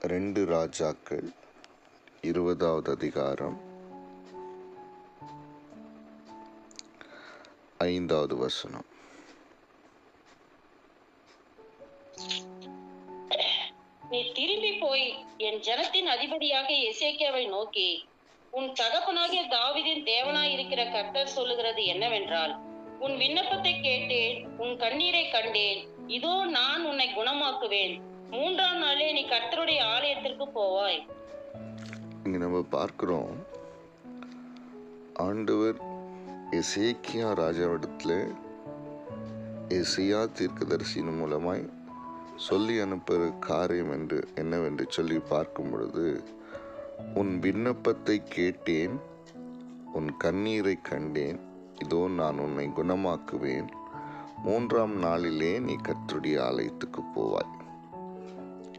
ரெண்டு ராஜாக்கள் இருபதாவது அதிகாரம். ஐந்தாவது வசனம். நீ திரும்பி போய் என் ஜனத்தின் அதிபதியாக எசேக்கியாவை நோக்கி உன் தகப்பனாகிய தாவீதின் தேவனாய் இருக்கிற கர்த்தர் சொல்லுகிறது என்னவென்றால் உன் விண்ணப்பத்தை கேட்டேன் உன் கண்ணீரை கண்டேன் இதோ நான் உன்னை குணமாக்குவேன். மூன்றாம் நாளே நீ கர்த்தருடைய ஆலயத்திற்கு போவாய். இங்க நம்ம பார்க்கிறோம். ஆண்டவர் எசேக்கியா ராஜாவிடத்துல எசியா தீர்க்கதரிசியின் மூலமாய் சொல்லி அனுப்புகிற காரியம் என்று என்னவென்று சொல்லி பார்க்கும் பொழுது உன் விண்ணப்பத்தை கேட்டேன் உன் கண்ணீரை கண்டேன் இதோ நான் உன்னை குணமாக்குவேன். மூன்றாம் நாளிலே நீ கத்துடைய ஆலயத்துக்கு போவாய்.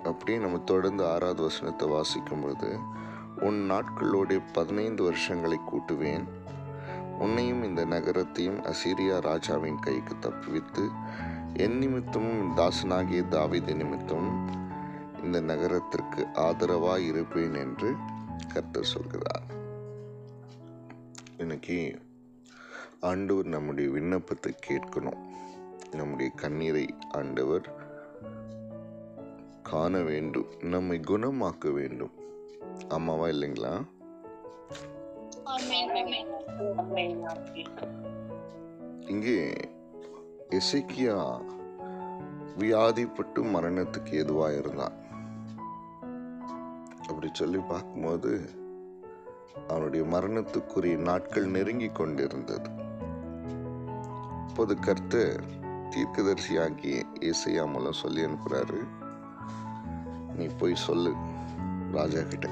அப்படியே நம்ம தொடர்ந்து ஆறாவது வசனத்தை வாசிக்கும் பொழுது உன் நாட்களோடு பதினைந்து வருஷங்களை கூட்டுவேன். உன்னையும் இந்த நகரத்தையும் அசீரியா ராஜாவின் கைக்கு தப்புவித்து என் நிமித்தமும் தாசனாகிய தாவித நிமித்தமும் இந்த நகரத்திற்கு ஆதரவாக இருப்பேன் என்று கர்த்தர் சொல்கிறார். இன்னைக்கு ஆண்டவர் நம்முடைய விண்ணப்பத்தை கேட்கணும். நம்முடைய கண்ணீரை ஆண்டவர் காண வேண்டும் நம்மை குணமாக்க வேண்டும். ஆமாவா இல்லைங்களா? இங்கே எசேக்கியா வியாதிப்பட்டு மரணத்துக்கு எதுவா இருந்தான். அப்படி சொல்லி பார்க்கும்போது அவனுடைய மரணத்துக்குரிய நாட்கள் நெருங்கி கொண்டிருந்தது. அப்போது கர்த்தர் தீர்க்கதரிசியாகிய ஏசையா மூலம் சொல்லி அனுப்புறாரு. நீ போய் சொல்லு ராஜா கிட்ட.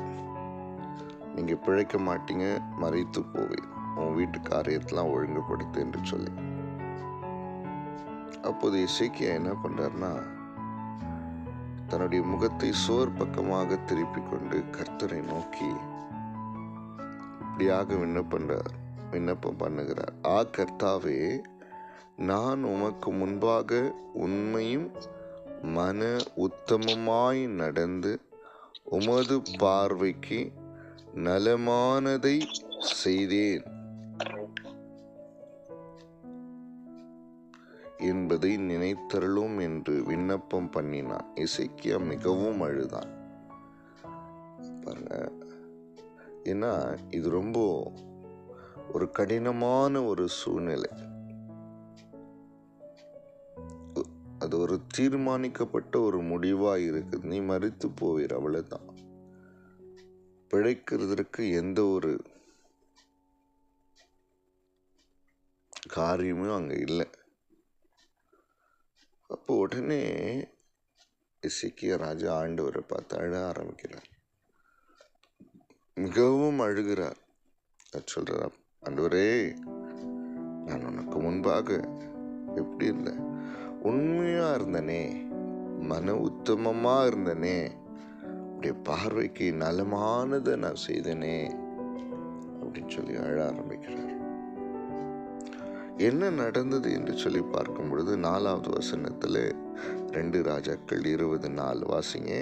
நீங்கள் பிழைக்க மாட்டீங்க மறைத்து போவேன் உன் வீட்டு காரியத்தெலாம் ஒழுங்குபடுத்து என்று சொல்லி. அப்போது இசைக்கியா என்ன பண்றாருன்னா தன்னுடைய முகத்தை சோர் பக்கமாக திருப்பிக் கொண்டு கர்த்தரை நோக்கி இப்படியாக விண்ணப்பன்றார் விண்ணப்பம் பண்ணுகிறார். ஆ கர்த்தாவே நான் உமக்கு முன்பாக உண்மையும் மன உத்தமமாய் நடந்து உமது பார்வைக்கு நலமானதை செய்தேன். என்பதை நினைத்தருளும் என்று விண்ணப்பம் பண்ணினான். இசைக்கியா மிகவும் அழுதான். பாருங்க. ஏன்னா இது ரொம்ப ஒரு கடினமான ஒரு சூழ்நிலை. அது ஒரு தீர்மானிக்கப்பட்ட ஒரு முடிவாக இருக்குது நீ மறித்து போவீர் அவ்வளோதான் பிழைக்கிறதுக்கு எந்த ஒரு காரியமும் அங்கே இல்லை. அப்போ உடனே இசைக்கிய ராஜா ஆண்டவரை பார்த்து அழ ஆரம்பிக்கிறார். மிகவும் அழுகிறார். சொல்கிறார் ஆண்டவரே நான் உனக்கு முன்பாக எப்படி இருந்தேன்? உண்மையா இருந்தனே மன உத்தமமா இருந்தனே உடைய பார்வைக்கு நலமானதை நான் செய்தனே அப்படின்னு சொல்லி அழ ஆரம்பிக்கிறார். என்ன நடந்தது என்று சொல்லி பார்க்கும் பொழுது நாலாவது வசனத்துல ரெண்டு ராஜாக்கள் இருபது நாலு வாசிங்க.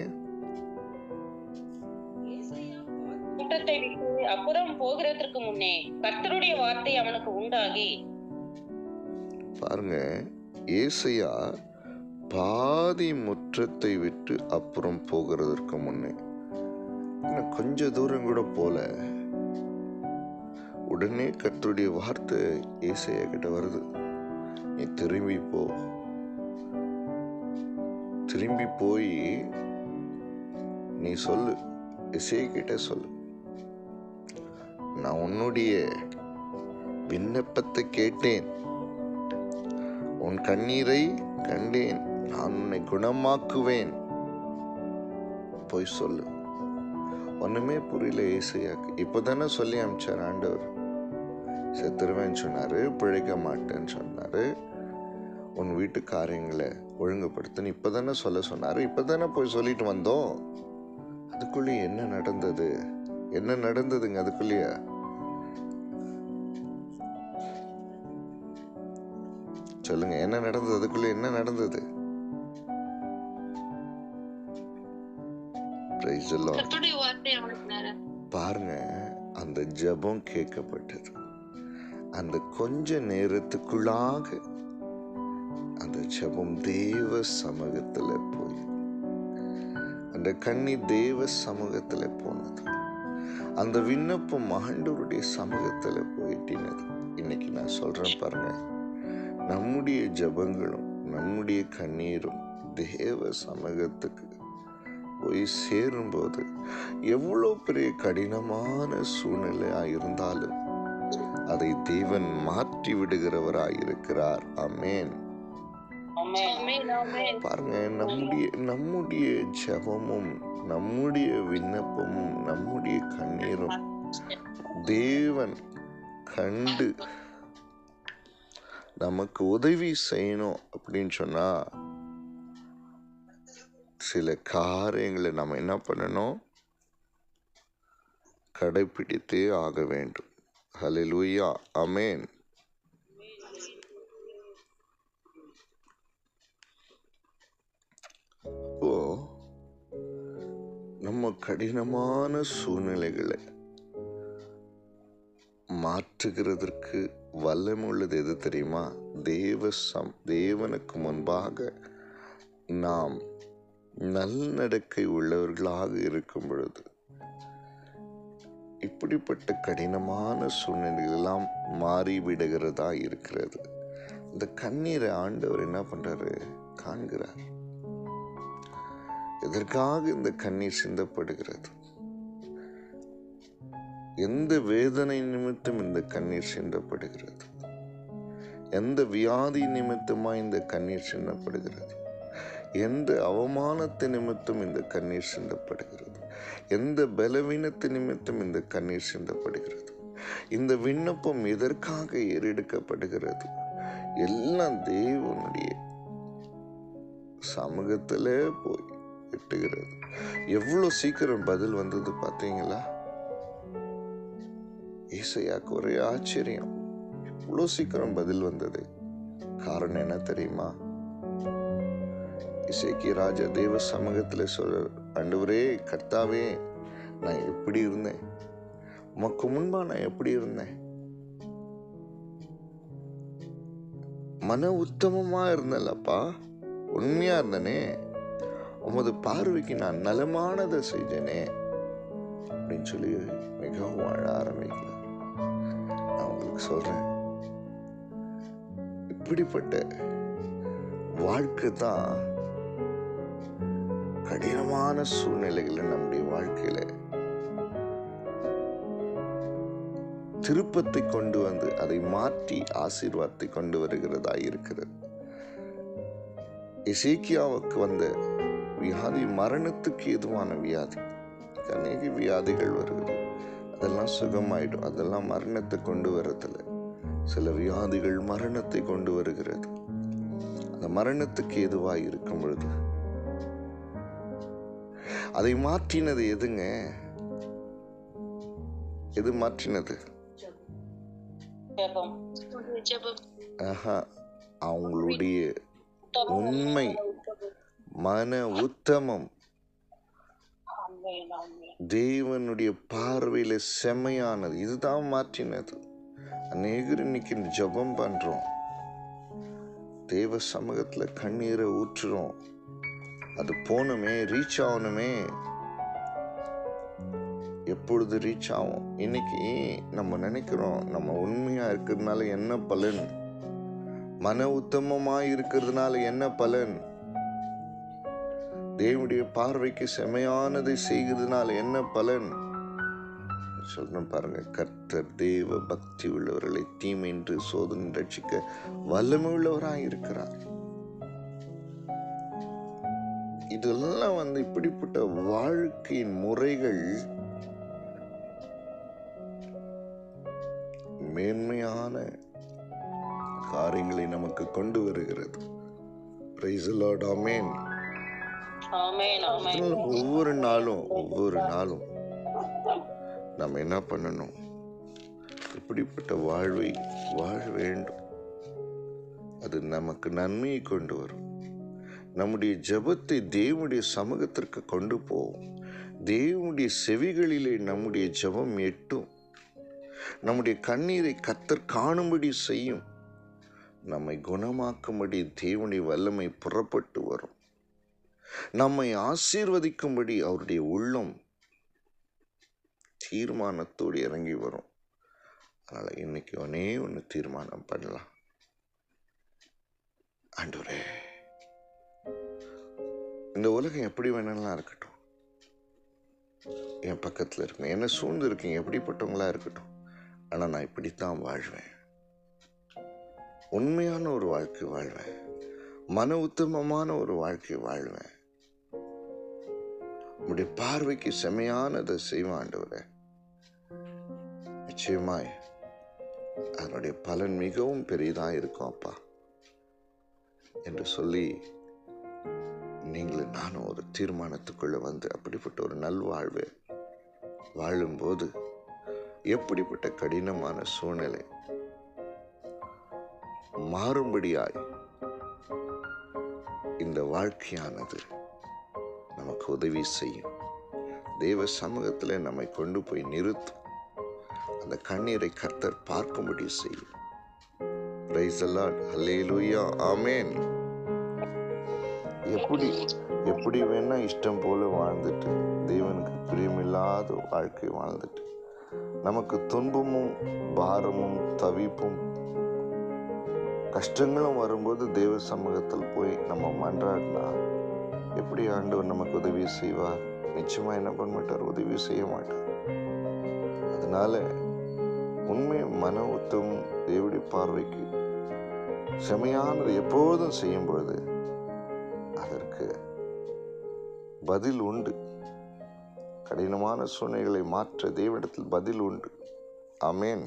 அப்புறம் போகிறதற்கு முன்னே கர்த்தருடைய வார்த்தை அவனுக்கு உண்டாகி. பாருங்க ஏசையா பாதி முற்றத்தை விட்டு அப்புறம் போகிறதற்கு முன்னே கொஞ்ச தூரம் கூட போல உடனே கர்த்தருடைய வார்த்தை ஏசையா கிட்ட வருது. நீ திரும்பி போ. திரும்பி போய் நீ சொல்லு. இசைய கிட்ட சொல்லு. நான் உன்னுடைய விண்ணப்பத்தை கேட்டேன். உன் கண்ணீரை கண்டேன் நான் உன்னை குணமாக்குவேன். போய் சொல்லு. ஒண்ணுமே புரியல ஏசையாக்கு. இப்பதானே சொல்லி அமிச்சார் ஆண்டவர். செத்துருவேன்னு சொன்னாரு பிழைக்க மாட்டேன்னு சொன்னாரு. உன் வீட்டு காரியங்களை ஒழுங்குபடுத்துன்னு இப்பதானே சொல்ல சொன்னார். இப்போ தானே போய் சொல்லிட்டு வந்தோம். அதுக்குள்ளேயே என்ன நடந்தது? என்ன நடந்ததுங்க அதுக்குள்ளேயே? சொல்லுங்க. என்ன நடந்தது? அதுக்குள்ள என்ன நடந்தது? பாருங்க அந்த ஜெபம் கேட்கப்பட்டது. அந்த கொஞ்ச நேரத்துக்குள்ளாக அந்த ஜெபம் தேவ சமூகத்துல போய் அந்த கண்ணி தேவ சமூகத்துல போனது. அந்த விண்ணப்பம் ஆண்டவருடைய சமூகத்துல போயிட்டினது இன்னைக்கு நான் சொல்றேன் பாருங்க. நம்முடைய ஜெபங்களும் நம்முடைய கண்ணீரும் தேவ சமூகத்துக்கு போய் சேரும்போது எவ்வளோ பெரிய கடினமான சூழ்நிலையா இருந்தாலும் அதை தேவன் மாற்றி விடுகிறவராய் இருக்கிறார் அமேன் பாருங்க நம்முடைய நம்முடைய ஜெபமும் நம்முடைய விண்ணப்பமும் நம்முடைய கண்ணீரும் தேவன் கண்டு நமக்கு உதவி செய்யணும் அப்படின்னு சொன்னால் சில காரியங்களை நம்ம என்ன பண்ணணும்? கடைபிடித்தே ஆக வேண்டும். ஹலிலூயா அமேன் இப்போ நம்ம கடினமான சூழ்நிலைகளை மாற்றுகிறதற்கு வல்லமை உள்ளது எது தெரியுமா? தேவ சம் தேவனுக்கு முன்பாக நாம் நல்லடக்கை உள்ளவர்களாக இருக்கும் பொழுது இப்படிப்பட்ட கடினமான சூழ்நிலைகளெல்லாம் மாறிவிடுகிறதா இருக்கிறது. இந்த கண்ணீரை ஆண்டவர் என்ன பண்ணுறாரு காண்கிறார். எதற்காக இந்த கண்ணீர் சிந்தப்படுகிறது? எந்த வேதனை நிமித்தம் இந்த கண்ணீர் சிந்தப்படுகிறது? எந்த வியாதி நிமித்தமாக இந்த கண்ணீர் சிந்தப்படுகிறது? எந்த அவமானத்து நிமித்தம் இந்த கண்ணீர் சிந்தப்படுகிறது? எந்த பலவீனத்து நிமித்தம் இந்த கண்ணீர் சிந்தப்படுகிறது? இந்த விண்ணப்பம் எதற்காக ஏறெடுக்கப்படுகிறது? எல்லாம் தேவனுடைய சமூகத்திலே போய் எட்டுகிறது. எவ்வளோ சீக்கிரம் பதில் வந்தது பார்த்தீங்களா? ஈசையாக்கு ஒரே ஆச்சரியம். இவ்வளோ சீக்கிரம் பதில் வந்தது. காரணம் என்ன தெரியுமா? இசைக்கு ராஜா தேவ சமூகத்தில் சொல்ற ஆண்டவரே கர்த்தாவே நான் எப்படி இருந்தேன்? உமக்கு முன்பா நான் எப்படி இருந்தேன்? மன உத்தமமா இருந்தேன்லப்பா. உண்மையா இருந்தனே. உமது பார்வைக்கு நான் நலமானதை செஞ்சனே அப்படின்னு சொல்லி மிகவும் வாழ ஆரம்பிக்கிறேன் உங்களுக்கு சொல்றேன். இப்படிப்பட்ட வாழ்க்கை தான் கடினமான சூழ்நிலைகளை நம்முடைய வாழ்க்கையில திருப்பத்தை கொண்டு வந்து அதை மாற்றி ஆசீர்வாதத்தை கொண்டு வருகிறதா இருக்கிறது. இசைக்கியாவுக்கு வந்த வியாதி மரணத்துக்கு எதுவான வியாதி அநேக வியாதிகள் வருகிறது. அதெல்லாம் சுகமாயிடும். அதெல்லாம் மரணத்தை கொண்டு வரதில்ல. சில வியாதிகள் மரணத்தை கொண்டு வருகிறது. அந்த மரணத்துக்கு எதுவாய் இருக்கும் பொழுது அதை மாற்றினது எதுங்க? எது மாற்றினது? அவங்களுடைய உண்மை மன உத்தமம். தேவனுடைய பார்வையில் செம்மையானது. இதுதான் மாற்றினது. அநேகர் இன்னைக்கு ஜெபம் பண்ணுறோம் தேவ சமூகத்தில் கண்ணீரை ஊற்றுறோம். அது போகணுமே ரீச் ஆகணுமே. எப்பொழுது ரீச் ஆகும் இன்னைக்கு நம்ம நினைக்கிறோம் நம்ம உண்மையாக இருக்கிறதுனால என்ன பலன்? மன உத்தமமாக இருக்கிறதுனால என்ன பலன்? தேவனுடைய பார்வைக்கு செமையானதை செய்கிறதுனால என்ன பலன்? சொல்றேன் பாருங்க கர்த்தர் தேவ பக்தி உள்ளவர்களை தீமையின்றி சோதனை ரட்சிக்க வல்லமை உள்ளவராக இருக்கிறார். இதெல்லாம் வந்து இப்படிப்பட்ட வாழ்க்கையின் முறைகள் மேன்மையான காரியங்களை நமக்கு கொண்டு வருகிறது. Praise லார்ட் ஆமேன் ஒவ்வொரு நாளும் ஒவ்வொரு நாளும் நம்ம என்ன பண்ணணும்? இப்படிப்பட்ட வாழ்வை வாழ வேண்டும். அது நமக்கு நன்மையை கொண்டு வரும். நம்முடைய ஜெபத்தை தேவனுடைய சமூகத்திற்கு கொண்டு போவோம். தேவனுடைய செவிகளிலே நம்முடைய ஜெபம் எட்டும். நம்முடைய கண்ணீரை கத்தர் காணும்படி செய்யும். நம்மை குணமாக்கும்படி தேவனுடைய வல்லமை புறப்பட்டு வரும். நம்மை ஆசீர்வதிக்கும்படி அவருடைய உள்ளம் தீர்மானத்தோடு இறங்கி வரும். அதனால் இன்னைக்கு ஒன்னே ஒன்று தீர்மானம் பண்ணலாம். ஆண்டவரே இந்த உலகம் எப்படி வேணாலும் இருக்கட்டும். என் பக்கத்தில் இருக்குங்க என்ன சூழ்ந்து இருக்கீங்க. எப்படிப்பட்டவங்களா இருக்கட்டும். ஆனால் நான் இப்படித்தான் வாழ்வேன். உண்மையான ஒரு வாழ்க்கை வாழ்வேன். மன உத்தமமான ஒரு வாழ்க்கை வாழ்வேன். உங்களுடைய பார்வைக்கு செமையானதை செய்வான் ஆண்டவரே. நிச்சயமாய் அதனுடைய பலன் மிகவும் பெரியதாக இருக்கும் அப்பா. என்று சொல்லி நீங்களும் நானும் ஒரு தீர்மானத்துக்குள்ளே வந்து அப்படிப்பட்ட ஒரு நல்வாழ்வு வாழும்போது எப்படிப்பட்ட கடினமான சூழ்நிலை மாறும்படியாய் இந்த வாழ்க்கையானது நமக்கு உதவி செய்யும். தேவ சமூகத்தில் நம்மை கொண்டு போய் நிறுத்தும். அந்த கண்ணீரை கர்த்தர் பார்க்கும்படி செய்யும். பிரைஸ் அல்லாட் அல்லேலூயா ஆமேன் எப்படி எப்படி வேணா இஷ்டம் போல வாழ்ந்துட்டு தேவனுக்கு பிரியமில்லாத வாழ்க்கை வாழ்ந்துட்டு நமக்கு துன்பமும் பாரமும் தவிப்பும் கஷ்டங்களும் வரும்போது தேவ சமூகத்தில் போய் நம்ம மன்றாடினா எப்படி ஆண்டவர் நமக்கு உதவி செய்வார்? நிச்சயமா என்ன பண்ண மாட்டார் உதவி செய்ய மாட்டார். அதனால உண்மை மன உத்தமும் தேவடி பார்வைக்கு செமையானது எப்போதும் செய்யும் பொழுது அதற்கு பதில் உண்டு. கடினமான சூழ்நிலைகளை மாற்ற தேவனிடத்தில் பதில் உண்டு. அமேன்